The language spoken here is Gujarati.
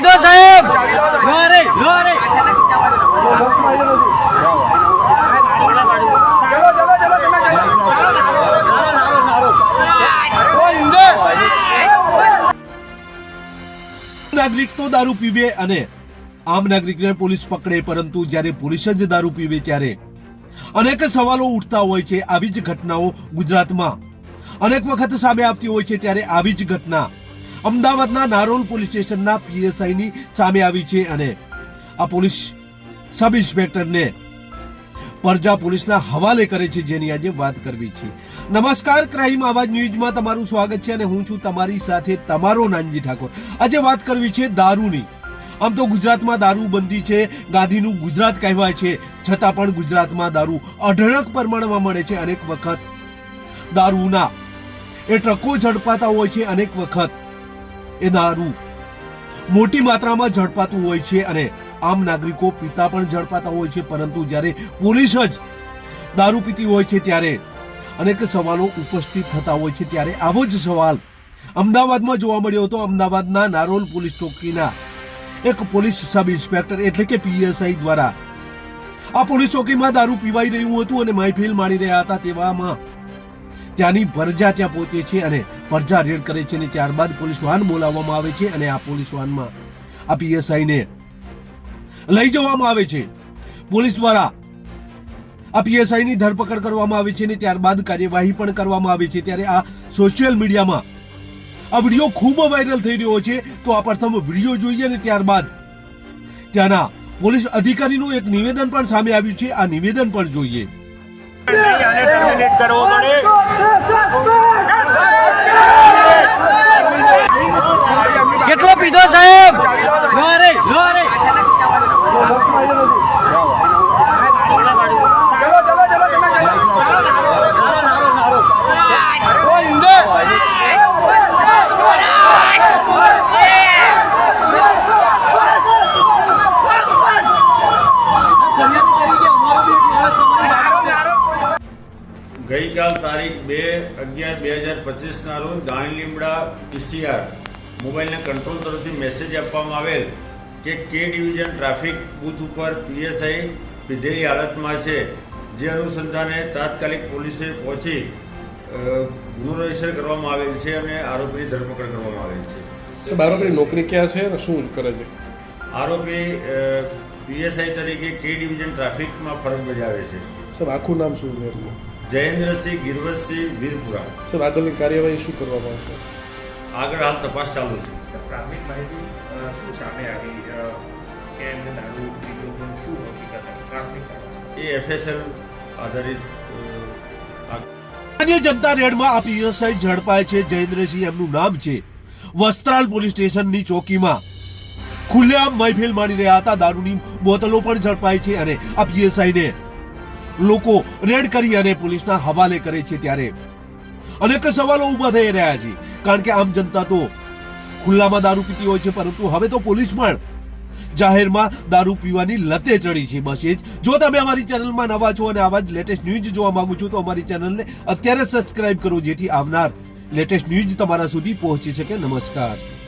પીધો સાહેબ. નાગરિક તો દારૂ પીવે અને આમ નાગરિકને પોલીસ પકડે પરંતુ જ્યારે પોલીસ જ દારૂ પીવે ત્યારે અનેક સવાલો ઉઠતા હોય છે. આવી જ ઘટનાઓ ગુજરાતમાં અનેક વખત સામે આવતી હોય છે. ત્યારે આવી જ ઘટના અમદાવાદના નારોલ પોલીસ સ્ટેશનના પીએસઆઈની સામે આવી છે અને આ પોલીસ સબ ઇન્સ્પેક્ટરને પરજા પોલીસના હવાલે કરે છે, જેની આજે વાત કરવી છે. નમસ્કાર, ક્રાઇમ આવાજ ન્યૂઝમાં તમારું સ્વાગત છે અને હું છું તમારી સાથે તમારો નાનજી ઠાકોર. આજે વાત કરવી છે દારૂની. આમ તો ગુજરાતમાં દારૂ બંધી છે, ગાંધીનું ગુજરાત કહેવાય છે, છતાં પણ ગુજરાતમાં દારૂ અઢળક પ્રમાણમાં મળે છે, અનેક વખત દારૂના એ ટ્રકો ઝડપાતા હોય છે, અનેક વખત એ દારૂ મોટી માત્રામાં ઝડપાતું હોય છે અને આમ નાગરિકો પીતા પણ ઝડપાતા હોય છે, પરંતુ જ્યારે પોલીસ જ દારૂ પીતી હોય છે ત્યારે અનેક સવાલો ઉપસ્થિત થતા હોય છે. ત્યારે આવો જ સવાલ અમદાવાદમાં જોવા મળ્યો હતો. અમદાવાદના નારોલ પોલીસ ચોકીના એક પોલીસ સબ ઇન્સ્પેક્ટર એટલે કે પીએસઆઈ દ્વારા આ પોલીસ ચોકીમાં દારૂ પીવાઈ રહ્યું હતું અને મહેફિલ માણી રહ્યા હતા તેવામાં ત્યાંની પરજા ત્યાં પહોંચે છે અને પરજા રેડ કરે છે અને ત્યારબાદ પોલીસ વાહન બોલાવવામાં આવે છે અને આ પોલીસ વાહનમાં આ પીએસઆઈને લઈ જવામાં આવે છે. પોલીસ દ્વારા આ પીએસઆઈની ધરપકડ કરવામાં આવે છે અને ત્યારબાદ કાર્યવાહી પણ કરવામાં આવે છે. ત્યારે આ સોશિયલ મીડિયામાં આ વીડિયો ખૂબ વાયરલ થઈ રહ્યો છે. તો આ પ્રથમ વીડિયો જોઈએ અને ત્યારબાદ ત્યાંના પોલીસ અધિકારીનું એક નિવેદન પણ સામે આવ્યું છે. આ નિવેદન પણ જોઈએ. આને ટર્મિનેટ કરવો પડે કેટલો પીધો સાહેબ? ગઈકાલ તારીખ બે અગિયાર બે હજાર પચીસના રોજ ગાણી લીમડા પીસીઆર મોબાઈલના કંટ્રોલ તરફથી મેસેજ આપવામાં આવેલ કે કે ડિવિઝન ટ્રાફિક બૂથ ઉપર પીએસઆઈ પીધેલી હાલતમાં છે. જે અનુસંધાને તાત્કાલિક પોલીસે પહોંચી ગુનો રજિસ્ટર કરવામાં આવેલ છે અને આરોપીની ધરપકડ કરવામાં આવેલ છે. આરોપીની નોકરી ક્યાં છે અને શું કરે છે? આરોપી પીએસઆઈ તરીકે કે ડિવિઝન ટ્રાફિકમાં ફરજ બજાવે છે. સાહેબ આખું નામ શું? જયેન્દ્રસિંહ ગિરવતસિંહ વીરપુરા. સર આગળની કાર્યવાહી શું કરવામાં આવશે? આગળ હાલ તપાસ ચાલુ છે. પ્રાથમિક માહિતી શું સામે આવી? કે એમને દારૂ પીધો પણ શું હકીકત પ્રાથમિક એ એફએસએલ આધારિત સ્થાનીય જનતા રેડમાં આ પીએસઆઈ ઝડપાય છે. જયેન્દ્રસિંહ એમનું નામ છે. વસ્ત્રાલ પોલીસ સ્ટેશનની ચોકીમાં. ખુલ્લેઆમ મહેફિલ માણી રહ્યા હતા. દારૂની બોતલો પણ ઝડપાય છે અને આ પીએસઆઈને લોકો રેડ કરી અને પોલીસના હવાલે કરે છે ત્યારે. અનેક સવાલો ઊભા થઈ રહ્યા છે. કારણ કે આમ જનતા તો ખુલ્લામાં દારૂ પીતી હોય છે, પરંતુ હવે તો પોલીસ પણ જાહેરમાં દારૂ પીવાની લતે ચડી છે. બસ એ જ. જો તમે અમારી ચેનલમાં નવા છો અને આવા જ લેટેસ્ટ ન્યૂઝ જોવા માંગો છો, તો અમારી ચેનલને અત્યારે સબસ્ક્રાઇબ કરો, જેથી આવનાર લેટેસ્ટ ન્યૂઝ તમારા સુધી પહોંચી શકે. નમસ્કાર.